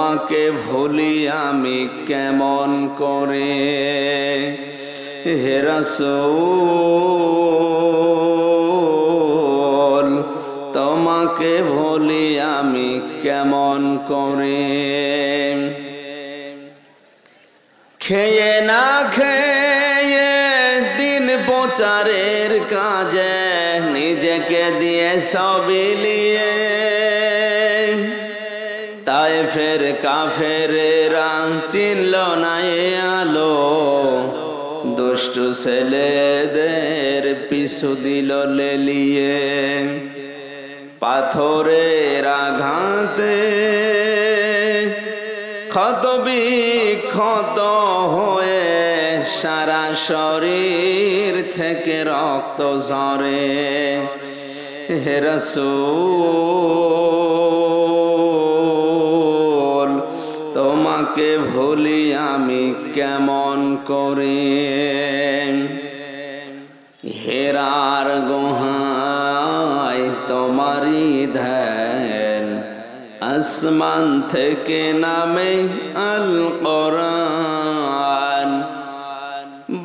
তোমাকে ভুলি আমি কেমন করে? হেরাসোল তোমাকে ভুলি আমি কেমন করে? খেয়ে না খেয়ে দিন প্রচারের কাজে নিজেকে দিয়ে সবিলিয়ে ফের কাফেরেরা চিনল না এ আলো। দুষ্টু ছেলেদের পিছু দিল লেলিয়ে। পাথরের আঘাতে ক্ষত বিক্ষত হয়ে সারা শরীর থেকে রক্ত ঝরে। হেরসুল তোমাকে ভুলি আমি কেমন করে? হেরার গোহায় তোমারই ধ্যান। আসমান থেকে নামে আল কোরআন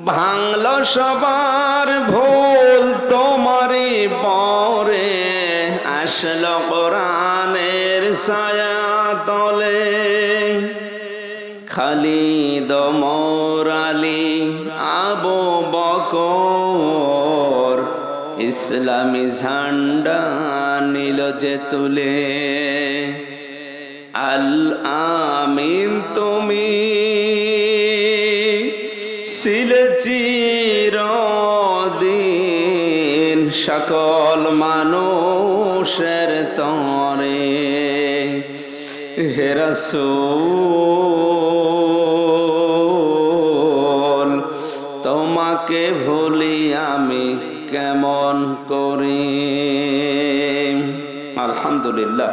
ভাঙল সবার ভুল তোমারই পরে। আসল কোরআনের ছায়া তলে। খালি দমরালি আবু বকর। ইসলামী ঝান্ডা নিল যে তুলে। আল আমিন তুমি চিরদিন সকল মানুষের তরে। হেরসুল তোমাকে ভুলি আমি কেমন করি? আলহামদুলিল্লাহ।